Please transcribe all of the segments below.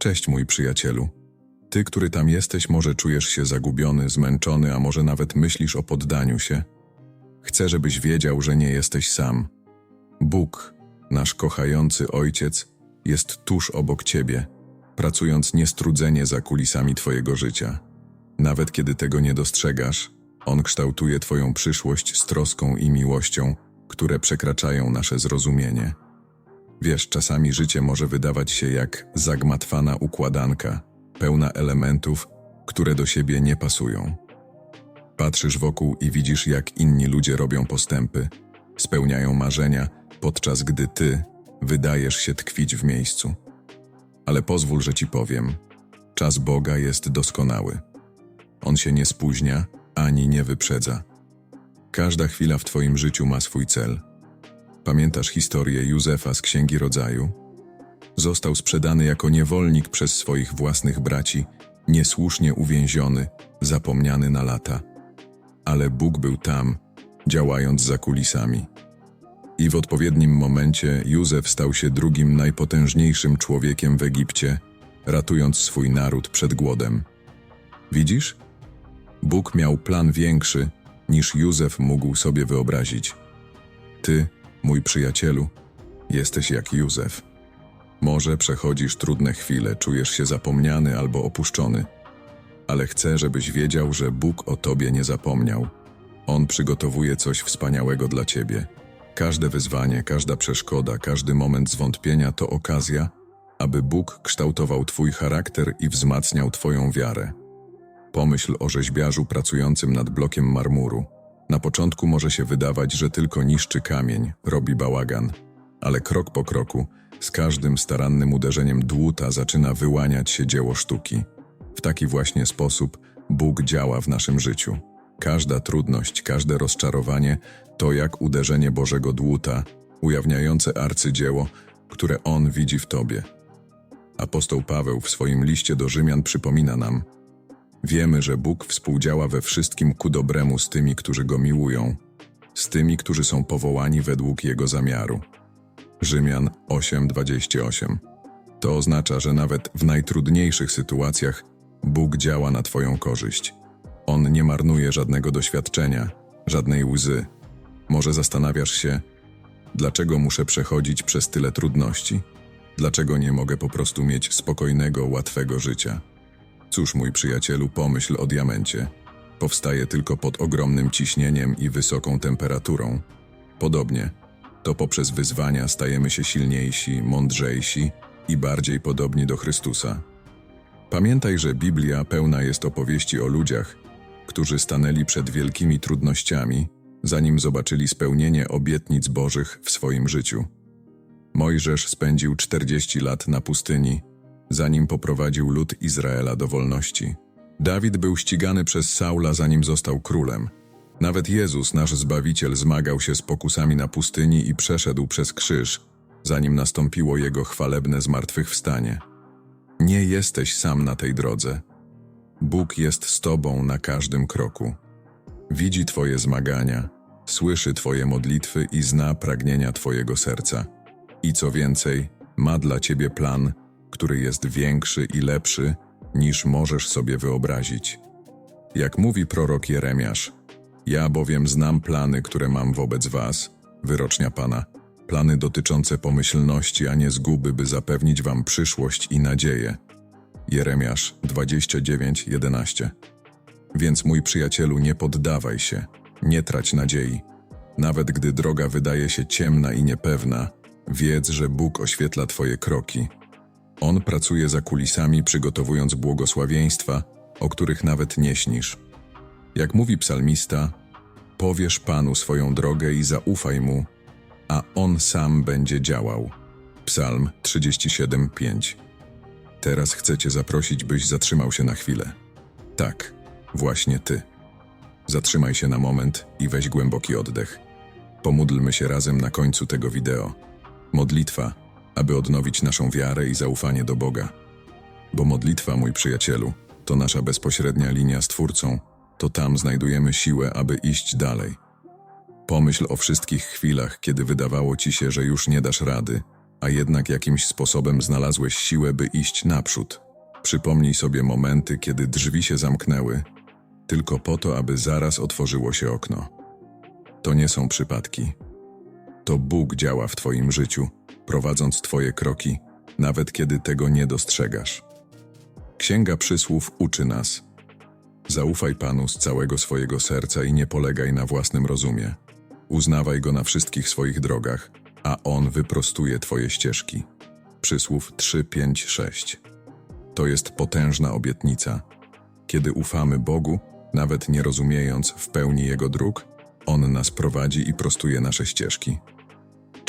Cześć, mój przyjacielu. Ty, który tam jesteś, może czujesz się zagubiony, zmęczony, a może nawet myślisz o poddaniu się. Chcę, żebyś wiedział, że nie jesteś sam. Bóg, nasz kochający Ojciec, jest tuż obok ciebie, pracując niestrudzenie za kulisami twojego życia. Nawet kiedy tego nie dostrzegasz, On kształtuje twoją przyszłość z troską i miłością, które przekraczają nasze zrozumienie. Wiesz, czasami życie może wydawać się jak zagmatwana układanka, pełna elementów, które do siebie nie pasują. Patrzysz wokół i widzisz, jak inni ludzie robią postępy, spełniają marzenia, podczas gdy ty wydajesz się tkwić w miejscu. Ale pozwól, że ci powiem: czas Boga jest doskonały. On się nie spóźnia ani nie wyprzedza. Każda chwila w Twoim życiu ma swój cel. Pamiętasz historię Józefa z Księgi Rodzaju? Został sprzedany jako niewolnik przez swoich własnych braci, niesłusznie uwięziony, zapomniany na lata. Ale Bóg był tam, działając za kulisami. I w odpowiednim momencie Józef stał się drugim najpotężniejszym człowiekiem w Egipcie, ratując swój naród przed głodem. Widzisz? Bóg miał plan większy, niż Józef mógł sobie wyobrazić. Ty, mój przyjacielu, jesteś jak Józef. Może przechodzisz trudne chwile, czujesz się zapomniany albo opuszczony, ale chcę, żebyś wiedział, że Bóg o tobie nie zapomniał. On przygotowuje coś wspaniałego dla ciebie. Każde wyzwanie, każda przeszkoda, każdy moment zwątpienia to okazja, aby Bóg kształtował twój charakter i wzmacniał twoją wiarę. Pomyśl o rzeźbiarzu pracującym nad blokiem marmuru. Na początku może się wydawać, że tylko niszczy kamień, robi bałagan, ale krok po kroku, z każdym starannym uderzeniem dłuta zaczyna wyłaniać się dzieło sztuki. W taki właśnie sposób Bóg działa w naszym życiu. Każda trudność, każde rozczarowanie to jak uderzenie Bożego dłuta, ujawniające arcydzieło, które On widzi w Tobie. Apostoł Paweł w swoim liście do Rzymian przypomina nam – Wiemy, że Bóg współdziała we wszystkim ku dobremu z tymi, którzy Go miłują, z tymi, którzy są powołani według Jego zamiaru. Rzymian 8:28. To oznacza, że nawet w najtrudniejszych sytuacjach Bóg działa na Twoją korzyść. On nie marnuje żadnego doświadczenia, żadnej łzy. Może zastanawiasz się, dlaczego muszę przechodzić przez tyle trudności? Dlaczego nie mogę po prostu mieć spokojnego, łatwego życia? Cóż, mój przyjacielu, pomyśl o diamencie. Powstaje tylko pod ogromnym ciśnieniem i wysoką temperaturą. Podobnie, to poprzez wyzwania stajemy się silniejsi, mądrzejsi i bardziej podobni do Chrystusa. Pamiętaj, że Biblia pełna jest opowieści o ludziach, którzy stanęli przed wielkimi trudnościami, zanim zobaczyli spełnienie obietnic Bożych w swoim życiu. Mojżesz spędził 40 lat na pustyni, zanim poprowadził lud Izraela do wolności. Dawid był ścigany przez Saula, zanim został królem. Nawet Jezus, nasz Zbawiciel, zmagał się z pokusami na pustyni i przeszedł przez krzyż, zanim nastąpiło jego chwalebne zmartwychwstanie. Nie jesteś sam na tej drodze. Bóg jest z tobą na każdym kroku. Widzi twoje zmagania, słyszy twoje modlitwy i zna pragnienia twojego serca. I co więcej, ma dla ciebie plan, który jest większy i lepszy, niż możesz sobie wyobrazić. Jak mówi prorok Jeremiasz, ja bowiem znam plany, które mam wobec was, wyrocznia Pana, plany dotyczące pomyślności, a nie zguby, by zapewnić wam przyszłość i nadzieję. Jeremiasz 29:11. Więc mój przyjacielu, nie poddawaj się, nie trać nadziei. Nawet gdy droga wydaje się ciemna i niepewna, wiedz, że Bóg oświetla twoje kroki on pracuje za kulisami, przygotowując błogosławieństwa, o których nawet nie śnisz. Jak mówi psalmista, powiesz Panu swoją drogę i zaufaj Mu, a On sam będzie działał. Psalm 37:5. Teraz chcę Cię zaprosić, byś zatrzymał się na chwilę. Tak, właśnie Ty. Zatrzymaj się na moment i weź głęboki oddech. Pomódlmy się razem na końcu tego wideo. Modlitwa aby odnowić naszą wiarę i zaufanie do Boga. Bo modlitwa, mój przyjacielu, to nasza bezpośrednia linia z Twórcą, to tam znajdujemy siłę, aby iść dalej. Pomyśl o wszystkich chwilach, kiedy wydawało ci się, że już nie dasz rady, a jednak jakimś sposobem znalazłeś siłę, by iść naprzód. Przypomnij sobie momenty, kiedy drzwi się zamknęły, tylko po to, aby zaraz otworzyło się okno. To nie są przypadki. To Bóg działa w Twoim życiu, prowadząc Twoje kroki, nawet kiedy tego nie dostrzegasz. Księga Przysłów uczy nas. Zaufaj Panu z całego swojego serca i nie polegaj na własnym rozumie. Uznawaj Go na wszystkich swoich drogach, a On wyprostuje Twoje ścieżki. Przysłów 3, 5, 6. To jest potężna obietnica. Kiedy ufamy Bogu, nawet nie rozumiejąc w pełni Jego dróg, On nas prowadzi i prostuje nasze ścieżki.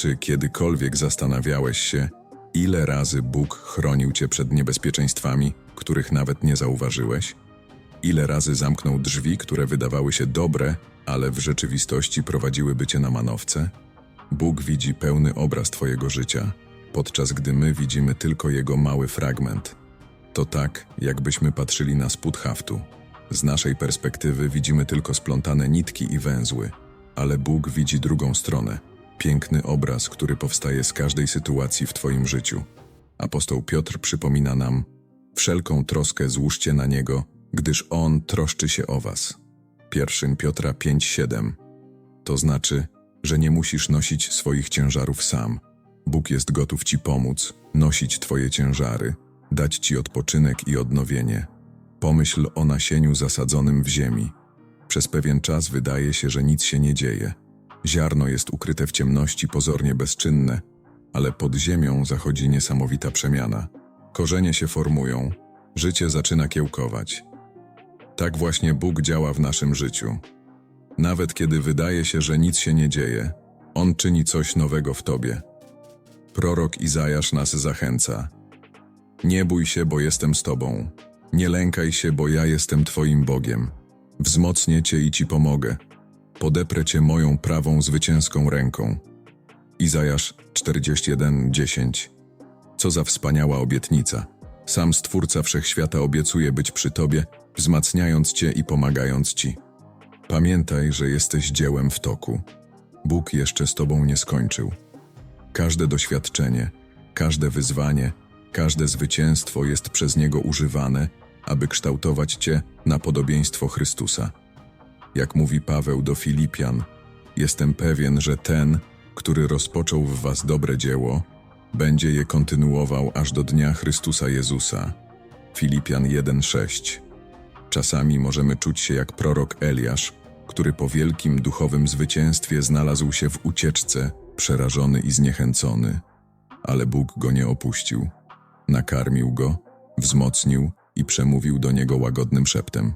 Czy kiedykolwiek zastanawiałeś się, ile razy Bóg chronił cię przed niebezpieczeństwami, których nawet nie zauważyłeś? Ile razy zamknął drzwi, które wydawały się dobre, ale w rzeczywistości prowadziłyby cię na manowce? Bóg widzi pełny obraz Twojego życia, podczas gdy my widzimy tylko jego mały fragment. To tak, jakbyśmy patrzyli na spód haftu. Z naszej perspektywy widzimy tylko splątane nitki i węzły, ale Bóg widzi drugą stronę piękny obraz, który powstaje z każdej sytuacji w Twoim życiu. Apostoł Piotr przypomina nam: Wszelką troskę złóżcie na niego, gdyż on troszczy się o Was. 1 Piotra 5:7 To znaczy, że nie musisz nosić swoich ciężarów sam. Bóg jest gotów Ci pomóc, nosić Twoje ciężary, dać Ci odpoczynek i odnowienie. Pomyśl o nasieniu zasadzonym w ziemi. Przez pewien czas wydaje się, że nic się nie dzieje. Ziarno jest ukryte w ciemności, pozornie bezczynne, ale pod ziemią zachodzi niesamowita przemiana. Korzenie się formują, życie zaczyna kiełkować. Tak właśnie Bóg działa w naszym życiu. Nawet kiedy wydaje się, że nic się nie dzieje, On czyni coś nowego w Tobie. Prorok Izajasz nas zachęca. Nie bój się, bo jestem z Tobą. Nie lękaj się, bo ja jestem Twoim Bogiem. Wzmocnię Cię i Ci pomogę. Podeprę Cię moją prawą zwycięską ręką. Izajasz 41:10. Co za wspaniała obietnica. Sam Stwórca Wszechświata obiecuje być przy Tobie, wzmacniając Cię i pomagając Ci. Pamiętaj, że jesteś dziełem w toku. Bóg jeszcze z Tobą nie skończył. Każde doświadczenie, każde wyzwanie, każde zwycięstwo jest przez Niego używane, aby kształtować Cię na podobieństwo Chrystusa. Jak mówi Paweł do Filipian, jestem pewien, że ten, który rozpoczął w Was dobre dzieło, będzie je kontynuował aż do dnia Chrystusa Jezusa. Filipian 1:6. Czasami możemy czuć się jak prorok Eliasz, który po wielkim duchowym zwycięstwie znalazł się w ucieczce, przerażony i zniechęcony. Ale Bóg go nie opuścił. Nakarmił go, wzmocnił i przemówił do niego łagodnym szeptem.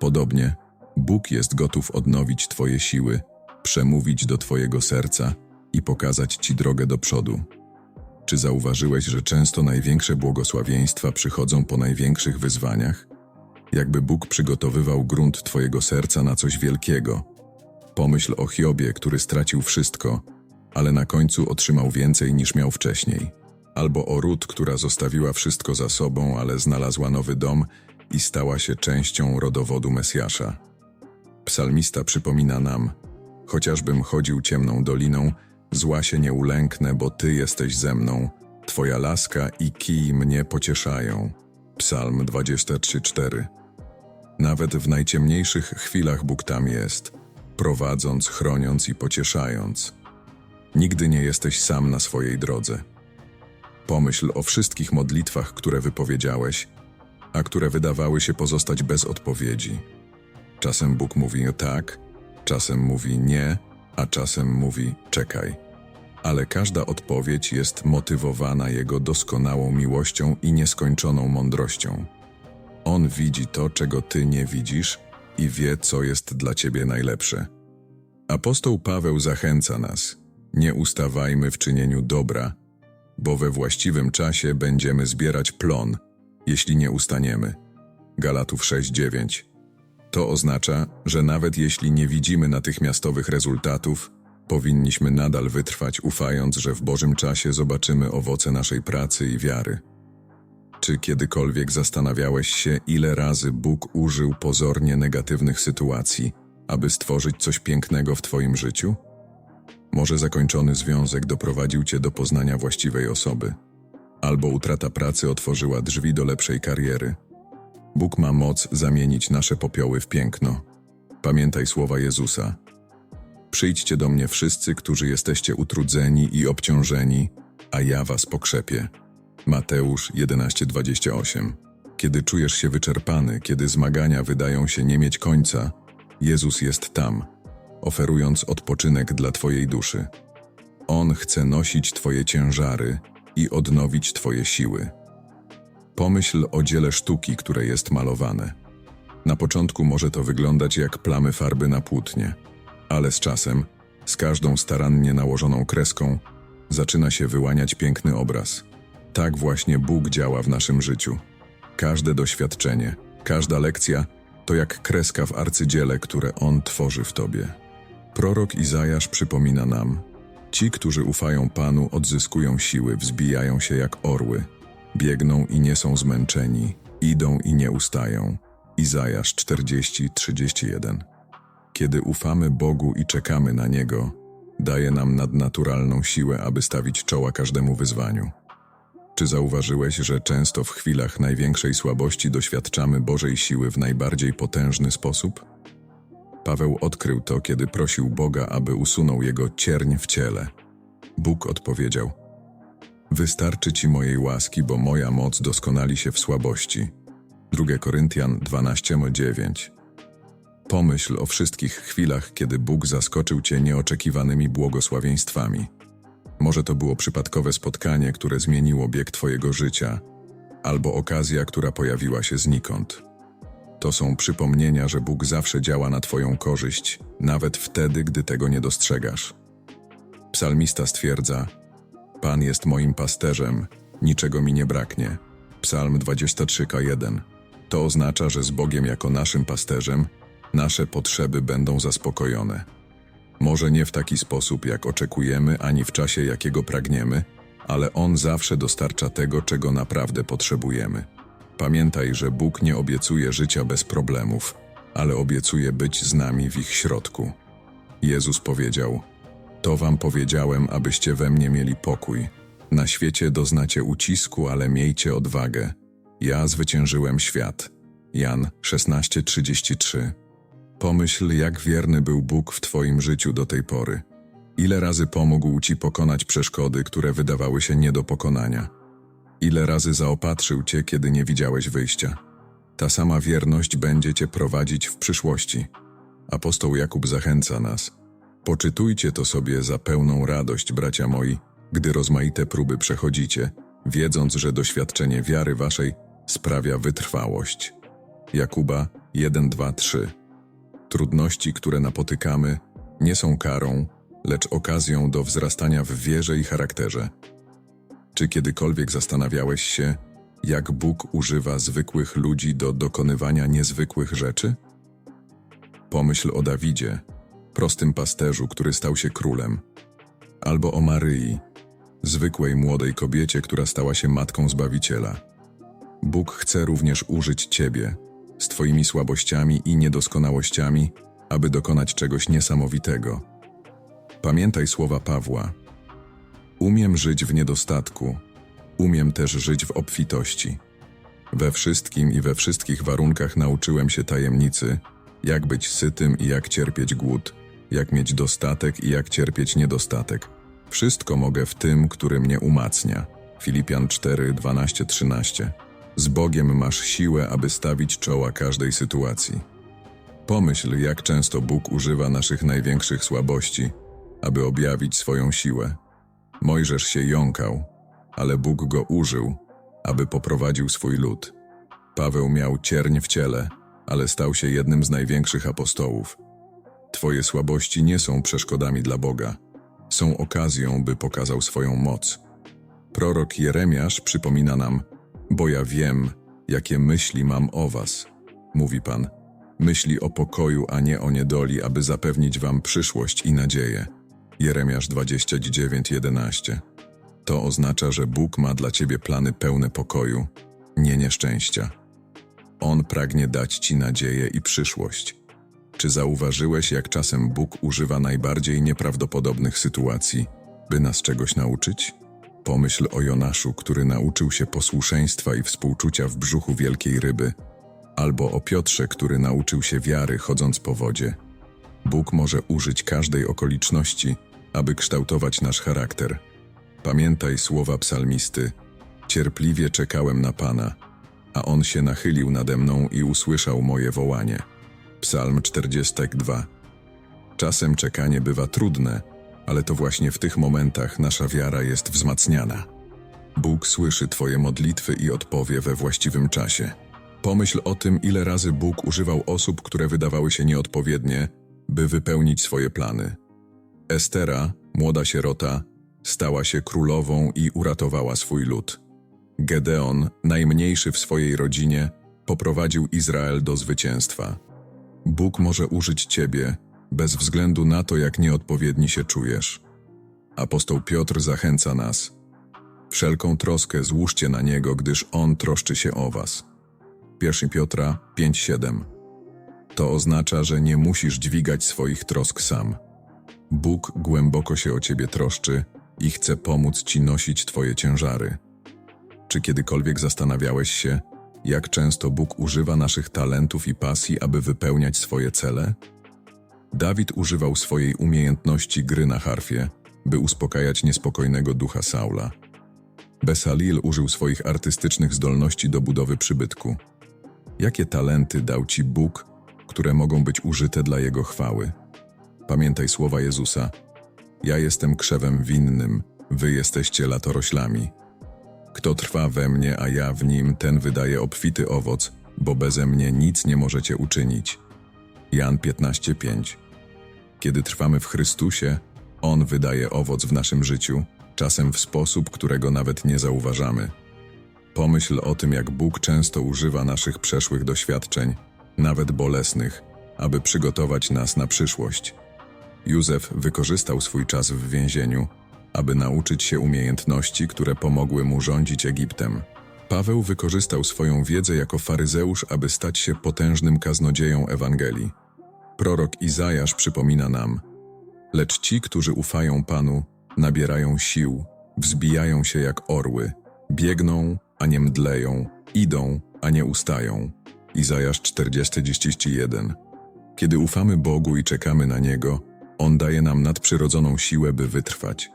Podobnie, Bóg jest gotów odnowić Twoje siły, przemówić do Twojego serca i pokazać Ci drogę do przodu. Czy zauważyłeś, że często największe błogosławieństwa przychodzą po największych wyzwaniach? Jakby Bóg przygotowywał grunt Twojego serca na coś wielkiego. Pomyśl o Hiobie, który stracił wszystko, ale na końcu otrzymał więcej niż miał wcześniej. Albo o Rut, która zostawiła wszystko za sobą, ale znalazła nowy dom i stała się częścią rodowodu Mesjasza. Psalmista przypomina nam: Chociażbym chodził ciemną doliną, zła się nie ulęknę, bo Ty jesteś ze mną. Twoja laska i kij mnie pocieszają. Psalm 23:4. Nawet w najciemniejszych chwilach Bóg tam jest, prowadząc, chroniąc i pocieszając. Nigdy nie jesteś sam na swojej drodze. Pomyśl o wszystkich modlitwach, które wypowiedziałeś, a które wydawały się pozostać bez odpowiedzi. Czasem Bóg mówi tak, czasem mówi nie, a czasem mówi czekaj. Ale każda odpowiedź jest motywowana Jego doskonałą miłością i nieskończoną mądrością. On widzi to, czego Ty nie widzisz i wie, co jest dla Ciebie najlepsze. Apostoł Paweł zachęca nas: nie ustawajmy w czynieniu dobra, bo we właściwym czasie będziemy zbierać plon, jeśli nie ustaniemy. Galatów 6:9 to oznacza, że nawet jeśli nie widzimy natychmiastowych rezultatów, powinniśmy nadal wytrwać, ufając, że w Bożym czasie zobaczymy owoce naszej pracy i wiary. Czy kiedykolwiek zastanawiałeś się, ile razy Bóg użył pozornie negatywnych sytuacji, aby stworzyć coś pięknego w Twoim życiu? Może zakończony związek doprowadził cię do poznania właściwej osoby, albo utrata pracy otworzyła drzwi do lepszej kariery. Bóg ma moc zamienić nasze popioły w piękno. Pamiętaj słowa Jezusa. Przyjdźcie do mnie wszyscy, którzy jesteście utrudzeni i obciążeni, a ja was pokrzepię. Mateusz 11:28. Kiedy czujesz się wyczerpany, kiedy zmagania wydają się nie mieć końca, Jezus jest tam, oferując odpoczynek dla Twojej duszy. On chce nosić Twoje ciężary i odnowić Twoje siły. Pomyśl o dziele sztuki, które jest malowane. Na początku może to wyglądać jak plamy farby na płótnie, ale z czasem, z każdą starannie nałożoną kreską, zaczyna się wyłaniać piękny obraz. Tak właśnie Bóg działa w naszym życiu. Każde doświadczenie, każda lekcja to jak kreska w arcydziele, które On tworzy w Tobie. Prorok Izajasz przypomina nam: Ci, którzy ufają Panu, odzyskują siły, wzbijają się jak orły, biegną i nie są zmęczeni, idą i nie ustają. Izajasz 40:31. Kiedy ufamy Bogu i czekamy na Niego, daje nam nadnaturalną siłę, aby stawić czoła każdemu wyzwaniu. Czy zauważyłeś, że często w chwilach największej słabości doświadczamy Bożej siły w najbardziej potężny sposób? Paweł odkrył to, kiedy prosił Boga, aby usunął jego cierń w ciele. Bóg odpowiedział: Wystarczy ci mojej łaski, bo moja moc doskonali się w słabości. 2 Koryntian 12:9. Pomyśl o wszystkich chwilach, kiedy Bóg zaskoczył cię nieoczekiwanymi błogosławieństwami. Może to było przypadkowe spotkanie, które zmieniło bieg Twojego życia, albo okazja, która pojawiła się znikąd. To są przypomnienia, że Bóg zawsze działa na Twoją korzyść, nawet wtedy, gdy tego nie dostrzegasz. Psalmista stwierdza: Pan jest moim pasterzem, niczego mi nie braknie. Psalm 23:1. To oznacza, że z Bogiem jako naszym pasterzem nasze potrzeby będą zaspokojone. Może nie w taki sposób, jak oczekujemy, ani w czasie, jakiego pragniemy, ale On zawsze dostarcza tego, czego naprawdę potrzebujemy. Pamiętaj, że Bóg nie obiecuje życia bez problemów, ale obiecuje być z nami w ich środku. Jezus powiedział: To wam powiedziałem, abyście we mnie mieli pokój. Na świecie doznacie ucisku, ale miejcie odwagę. Ja zwyciężyłem świat. Jan 16:33 Pomyśl, jak wierny był Bóg w Twoim życiu do tej pory. Ile razy pomógł Ci pokonać przeszkody, które wydawały się nie do pokonania. Ile razy zaopatrzył Cię, kiedy nie widziałeś wyjścia. Ta sama wierność będzie Cię prowadzić w przyszłości. Apostoł Jakub zachęca nas. Poczytujcie to sobie za pełną radość, bracia moi, gdy rozmaite próby przechodzicie, wiedząc, że doświadczenie wiary Waszej sprawia wytrwałość. Jakuba 1, 2, 3 Trudności, które napotykamy, nie są karą, lecz okazją do wzrastania w wierze i charakterze. Czy kiedykolwiek zastanawiałeś się, jak Bóg używa zwykłych ludzi do dokonywania niezwykłych rzeczy? Pomyśl o Dawidzie, prostym pasterzu, który stał się królem, albo o Maryi, zwykłej młodej kobiecie, która stała się matką Zbawiciela. Bóg chce również użyć Ciebie, z Twoimi słabościami i niedoskonałościami, aby dokonać czegoś niesamowitego. Pamiętaj słowa Pawła. Umiem żyć w niedostatku, umiem też żyć w obfitości. We wszystkim i we wszystkich warunkach nauczyłem się tajemnicy, jak być sytym i jak cierpieć głód, jak mieć dostatek i jak cierpieć niedostatek. Wszystko mogę w tym, który mnie umacnia. Filipian 4, 12, 13. Z Bogiem masz siłę, aby stawić czoła każdej sytuacji. Pomyśl, jak często Bóg używa naszych największych słabości, aby objawić swoją siłę. Mojżesz się jąkał, ale Bóg go użył, aby poprowadził swój lud. Paweł miał cierń w ciele, ale stał się jednym z największych apostołów. Twoje słabości nie są przeszkodami dla Boga, są okazją, by pokazał swoją moc. Prorok Jeremiasz przypomina nam, bo ja wiem, jakie myśli mam o was, mówi Pan. Myśli o pokoju, a nie o niedoli, aby zapewnić wam przyszłość i nadzieję. Jeremiasz 29:11. To oznacza, że Bóg ma dla ciebie plany pełne pokoju, nie nieszczęścia. On pragnie dać ci nadzieję i przyszłość. Czy zauważyłeś, jak czasem Bóg używa najbardziej nieprawdopodobnych sytuacji, by nas czegoś nauczyć? Pomyśl o Jonaszu, który nauczył się posłuszeństwa i współczucia w brzuchu wielkiej ryby, albo o Piotrze, który nauczył się wiary chodząc po wodzie. Bóg może użyć każdej okoliczności, aby kształtować nasz charakter. Pamiętaj słowa psalmisty: Cierpliwie czekałem na Pana, a On się nachylił nade mną i usłyszał moje wołanie. Psalm 42. Czasem czekanie bywa trudne, ale to właśnie w tych momentach nasza wiara jest wzmacniana. Bóg słyszy Twoje modlitwy i odpowie we właściwym czasie. Pomyśl o tym, ile razy Bóg używał osób, które wydawały się nieodpowiednie, by wypełnić swoje plany. Estera, młoda sierota, stała się królową i uratowała swój lud. Gedeon, najmniejszy w swojej rodzinie, poprowadził Izrael do zwycięstwa. Bóg może użyć Ciebie, bez względu na to, jak nieodpowiedni się czujesz. Apostoł Piotr zachęca nas. Wszelką troskę złóżcie na Niego, gdyż On troszczy się o Was. 1 Piotra 5:7 To oznacza, że nie musisz dźwigać swoich trosk sam. Bóg głęboko się o Ciebie troszczy i chce pomóc Ci nosić Twoje ciężary. Czy kiedykolwiek zastanawiałeś się, jak często Bóg używa naszych talentów i pasji, aby wypełniać swoje cele? Dawid używał swojej umiejętności gry na harfie, by uspokajać niespokojnego ducha Saula. Besalil użył swoich artystycznych zdolności do budowy przybytku. Jakie talenty dał Ci Bóg, które mogą być użyte dla Jego chwały? Pamiętaj słowa Jezusa: Ja jestem krzewem winnym, wy jesteście latoroślami. Kto trwa we mnie, a ja w nim, ten wydaje obfity owoc, bo beze mnie nic nie możecie uczynić. Jan 15:5 Kiedy trwamy w Chrystusie, On wydaje owoc w naszym życiu, czasem w sposób, którego nawet nie zauważamy. Pomyśl o tym, jak Bóg często używa naszych przeszłych doświadczeń, nawet bolesnych, aby przygotować nas na przyszłość. Józef wykorzystał swój czas w więzieniu, aby nauczyć się umiejętności, które pomogły mu rządzić Egiptem. Paweł wykorzystał swoją wiedzę jako faryzeusz, aby stać się potężnym kaznodzieją Ewangelii. Prorok Izajasz przypomina nam: Lecz ci, którzy ufają Panu, nabierają sił, wzbijają się jak orły, biegną, a nie mdleją, idą, a nie ustają. Izajasz 40:31. Kiedy ufamy Bogu i czekamy na Niego, On daje nam nadprzyrodzoną siłę, by wytrwać.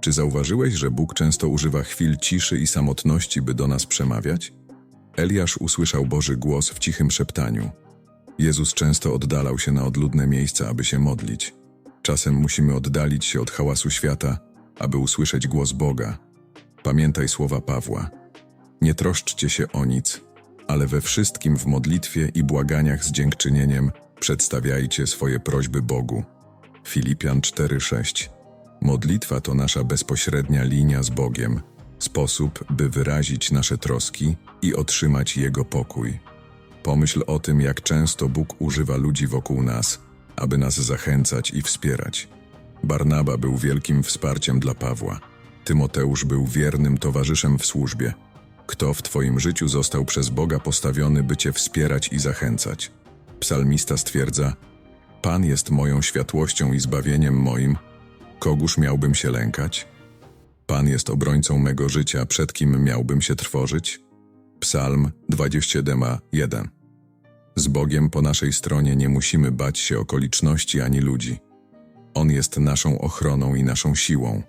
Czy zauważyłeś, że Bóg często używa chwil ciszy i samotności, by do nas przemawiać? Eliasz usłyszał Boży głos w cichym szeptaniu. Jezus często oddalał się na odludne miejsca, aby się modlić. Czasem musimy oddalić się od hałasu świata, aby usłyszeć głos Boga. Pamiętaj słowa Pawła. Nie troszczcie się o nic, ale we wszystkim w modlitwie i błaganiach z dziękczynieniem przedstawiajcie swoje prośby Bogu. Filipian 4:6 Modlitwa to nasza bezpośrednia linia z Bogiem, sposób, by wyrazić nasze troski i otrzymać Jego pokój. Pomyśl o tym, jak często Bóg używa ludzi wokół nas, aby nas zachęcać i wspierać. Barnaba był wielkim wsparciem dla Pawła. Tymoteusz był wiernym towarzyszem w służbie. Kto w Twoim życiu został przez Boga postawiony, by Cię wspierać i zachęcać? Psalmista stwierdza: Pan jest moją światłością i zbawieniem moim. Kogóż miałbym się lękać? Pan jest obrońcą mego życia, przed kim miałbym się trwożyć? Psalm 27:1 Z Bogiem po naszej stronie nie musimy bać się okoliczności ani ludzi. On jest naszą ochroną i naszą siłą.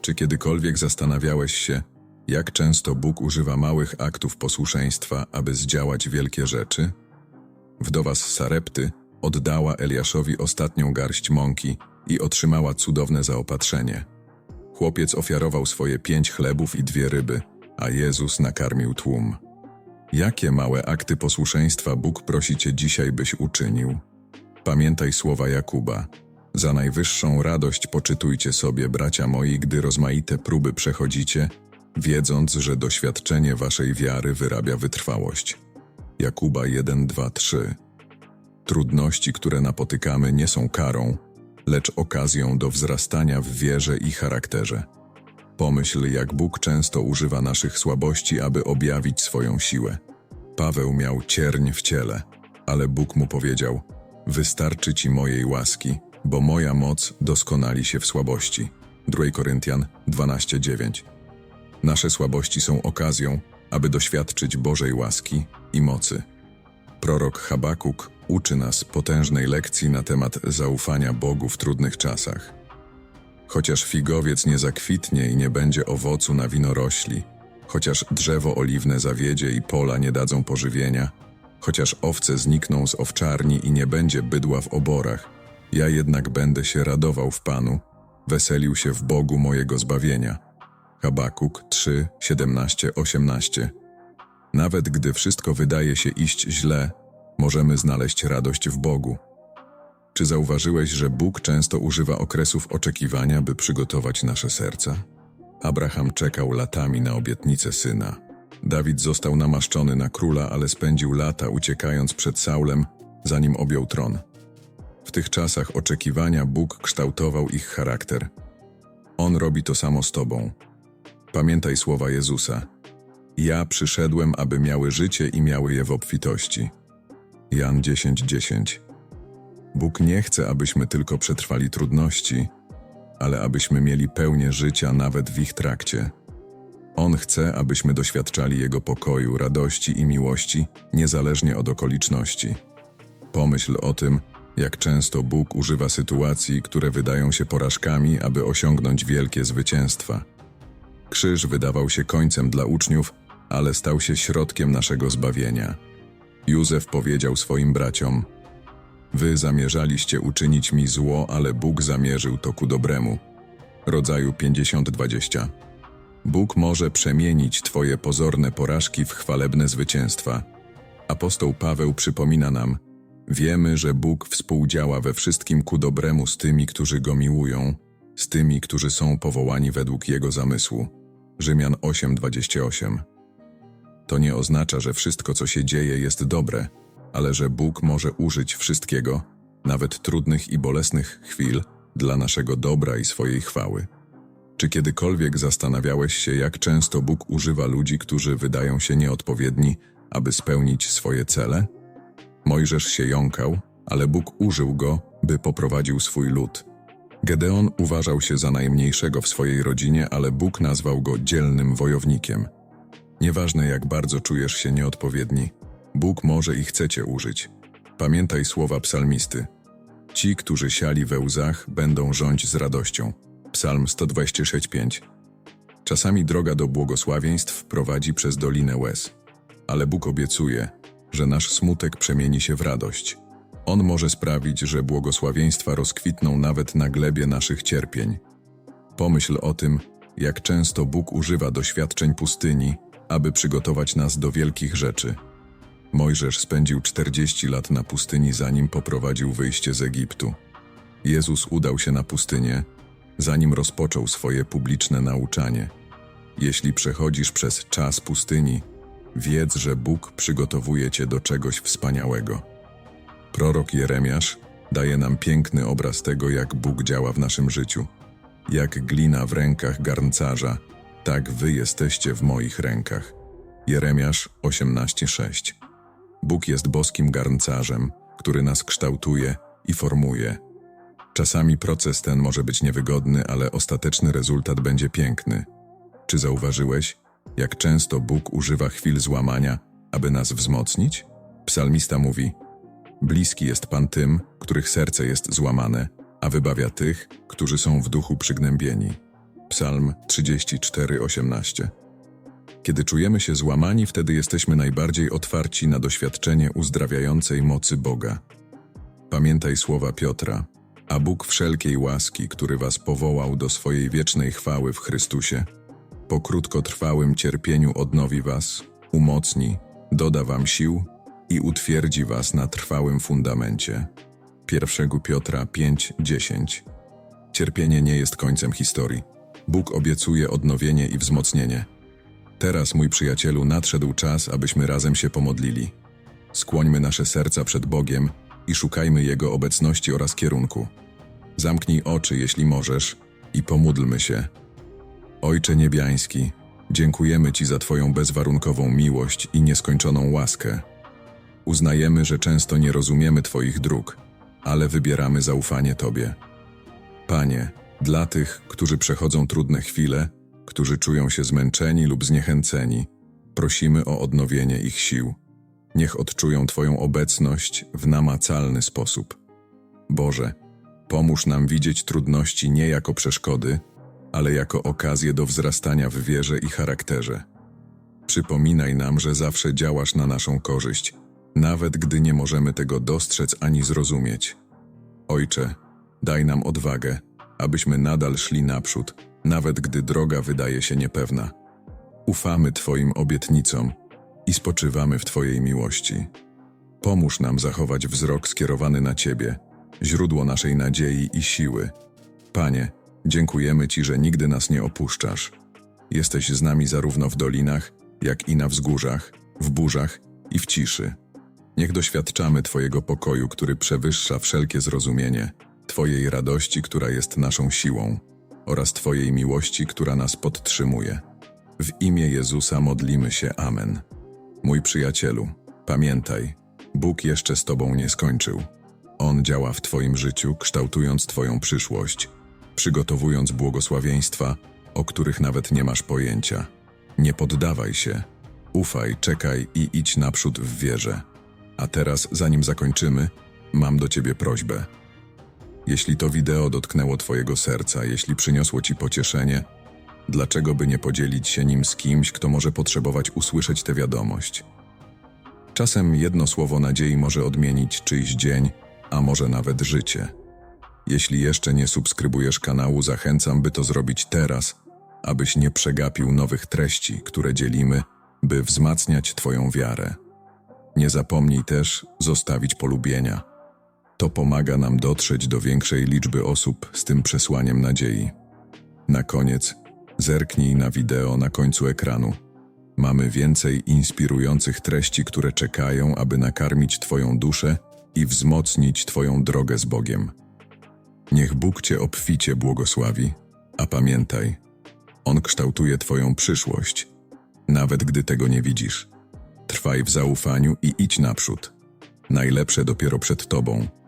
Czy kiedykolwiek zastanawiałeś się, jak często Bóg używa małych aktów posłuszeństwa, aby zdziałać wielkie rzeczy? Wdowa z Sarepty oddała Eliaszowi ostatnią garść mąki i otrzymała cudowne zaopatrzenie. Chłopiec ofiarował swoje pięć chlebów i dwie ryby, a Jezus nakarmił tłum. Jakie małe akty posłuszeństwa Bóg prosi Cię dzisiaj, byś uczynił? Pamiętaj słowa Jakuba. Za najwyższą radość poczytujcie sobie, bracia moi, gdy rozmaite próby przechodzicie, wiedząc, że doświadczenie waszej wiary wyrabia wytrwałość. Jakuba 1, 2, 3 Trudności, które napotykamy, nie są karą, lecz okazją do wzrastania w wierze i charakterze. Pomyśl, jak Bóg często używa naszych słabości, aby objawić swoją siłę. Paweł miał cierń w ciele, ale Bóg mu powiedział: Wystarczy ci mojej łaski, bo moja moc doskonali się w słabości. 2 Koryntian 12:9. Nasze słabości są okazją, aby doświadczyć Bożej łaski i mocy. Prorok Habakuk uczy nas potężnej lekcji na temat zaufania Bogu w trudnych czasach. Chociaż figowiec nie zakwitnie i nie będzie owocu na winorośli, chociaż drzewo oliwne zawiedzie i pola nie dadzą pożywienia, chociaż owce znikną z owczarni i nie będzie bydła w oborach, ja jednak będę się radował w Panu, weselił się w Bogu mojego zbawienia. Habakuk 3, 17, 18 Nawet gdy wszystko wydaje się iść źle, możemy znaleźć radość w Bogu. Czy zauważyłeś, że Bóg często używa okresów oczekiwania, by przygotować nasze serca? Abraham czekał latami na obietnicę syna. Dawid został namaszczony na króla, ale spędził lata uciekając przed Saulem, zanim objął tron. W tych czasach oczekiwania Bóg kształtował ich charakter. On robi to samo z tobą. Pamiętaj słowa Jezusa. Ja przyszedłem, aby miały życie i miały je w obfitości. Jan 10:10 10. Bóg nie chce, abyśmy tylko przetrwali trudności, ale abyśmy mieli pełnię życia nawet w ich trakcie. On chce, abyśmy doświadczali Jego pokoju, radości i miłości, niezależnie od okoliczności. Pomyśl o tym, jak często Bóg używa sytuacji, które wydają się porażkami, aby osiągnąć wielkie zwycięstwa. Krzyż wydawał się końcem dla uczniów, ale stał się środkiem naszego zbawienia. Józef powiedział swoim braciom: Wy zamierzaliście uczynić mi zło, ale Bóg zamierzył to ku dobremu. Rodzaju 50-20. Bóg może przemienić Twoje pozorne porażki w chwalebne zwycięstwa. Apostoł Paweł przypomina nam: Wiemy, że Bóg współdziała we wszystkim ku dobremu z tymi, którzy go miłują, z tymi, którzy są powołani według jego zamysłu. Rzymian 8:28. To nie oznacza, że wszystko, co się dzieje, jest dobre, ale że Bóg może użyć wszystkiego, nawet trudnych i bolesnych chwil, dla naszego dobra i swojej chwały. Czy kiedykolwiek zastanawiałeś się, jak często Bóg używa ludzi, którzy wydają się nieodpowiedni, aby spełnić swoje cele? Mojżesz się jąkał, ale Bóg użył go, by poprowadził swój lud. Gedeon uważał się za najmniejszego w swojej rodzinie, ale Bóg nazwał go dzielnym wojownikiem. Nieważne jak bardzo czujesz się nieodpowiedni, Bóg może i chce cię użyć. Pamiętaj słowa psalmisty. Ci, którzy siali we łzach, będą rządź z radością. Psalm 126:5. Czasami droga do błogosławieństw prowadzi przez dolinę łez, ale Bóg obiecuje, że nasz smutek przemieni się w radość. On może sprawić, że błogosławieństwa rozkwitną nawet na glebie naszych cierpień. Pomyśl o tym, jak często Bóg używa doświadczeń pustyni, aby przygotować nas do wielkich rzeczy. Mojżesz spędził 40 lat na pustyni, zanim poprowadził wyjście z Egiptu. Jezus udał się na pustynię, zanim rozpoczął swoje publiczne nauczanie. Jeśli przechodzisz przez czas pustyni, wiedz, że Bóg przygotowuje cię do czegoś wspaniałego. Prorok Jeremiasz daje nam piękny obraz tego, jak Bóg działa w naszym życiu. Jak glina w rękach garncarza, tak wy jesteście w moich rękach. Jeremiasz 18:6 Bóg jest boskim garncarzem, który nas kształtuje i formuje. Czasami proces ten może być niewygodny, ale ostateczny rezultat będzie piękny. Czy zauważyłeś, jak często Bóg używa chwil złamania, aby nas wzmocnić? Psalmista mówi: Bliski jest Pan tym, których serce jest złamane, a wybawia tych, którzy są w duchu przygnębieni. Psalm 34:18 kiedy czujemy się złamani, wtedy jesteśmy najbardziej otwarci na doświadczenie uzdrawiającej mocy Boga. Pamiętaj słowa Piotra, a Bóg wszelkiej łaski, który was powołał do swojej wiecznej chwały w Chrystusie, po krótkotrwałym cierpieniu odnowi was, umocni, doda wam sił i utwierdzi was na trwałym fundamencie. 1 Piotra 5:10 Cierpienie nie jest końcem historii. Bóg obiecuje odnowienie i wzmocnienie. Teraz, mój przyjacielu, nadszedł czas, abyśmy razem się pomodlili. Skłońmy nasze serca przed Bogiem i szukajmy Jego obecności oraz kierunku. Zamknij oczy, jeśli możesz, i pomódlmy się. Ojcze Niebiański, dziękujemy Ci za Twoją bezwarunkową miłość i nieskończoną łaskę. Uznajemy, że często nie rozumiemy Twoich dróg, ale wybieramy zaufanie Tobie. Panie, dla tych, którzy przechodzą trudne chwile, którzy czują się zmęczeni lub zniechęceni, prosimy o odnowienie ich sił. Niech odczują Twoją obecność w namacalny sposób. Boże, pomóż nam widzieć trudności nie jako przeszkody, ale jako okazję do wzrastania w wierze i charakterze. Przypominaj nam, że zawsze działasz na naszą korzyść, nawet gdy nie możemy tego dostrzec ani zrozumieć. Ojcze, daj nam odwagę, abyśmy nadal szli naprzód, nawet gdy droga wydaje się niepewna. Ufamy Twoim obietnicom i spoczywamy w Twojej miłości. Pomóż nam zachować wzrok skierowany na Ciebie, źródło naszej nadziei i siły. Panie, dziękujemy Ci, że nigdy nas nie opuszczasz. Jesteś z nami zarówno w dolinach, jak i na wzgórzach, w burzach i w ciszy. Niech doświadczamy Twojego pokoju, który przewyższa wszelkie zrozumienie, Twojej radości, która jest naszą siłą, oraz Twojej miłości, która nas podtrzymuje. W imię Jezusa modlimy się. Amen. Mój przyjacielu, pamiętaj, Bóg jeszcze z Tobą nie skończył. On działa w Twoim życiu, kształtując Twoją przyszłość, przygotowując błogosławieństwa, o których nawet nie masz pojęcia. Nie poddawaj się, ufaj, czekaj i idź naprzód w wierze. A teraz, zanim zakończymy, mam do Ciebie prośbę. Jeśli to wideo dotknęło Twojego serca, jeśli przyniosło Ci pocieszenie, dlaczego by nie podzielić się nim z kimś, kto może potrzebować usłyszeć tę wiadomość? Czasem jedno słowo nadziei może odmienić czyjś dzień, a może nawet życie. Jeśli jeszcze nie subskrybujesz kanału, zachęcam, by to zrobić teraz, abyś nie przegapił nowych treści, które dzielimy, by wzmacniać Twoją wiarę. Nie zapomnij też zostawić polubienia. To pomaga nam dotrzeć do większej liczby osób z tym przesłaniem nadziei. Na koniec, zerknij na wideo na końcu ekranu. Mamy więcej inspirujących treści, które czekają, aby nakarmić Twoją duszę i wzmocnić Twoją drogę z Bogiem. Niech Bóg Cię obficie błogosławi, a pamiętaj, On kształtuje Twoją przyszłość, nawet gdy tego nie widzisz. Trwaj w zaufaniu i idź naprzód. Najlepsze dopiero przed Tobą.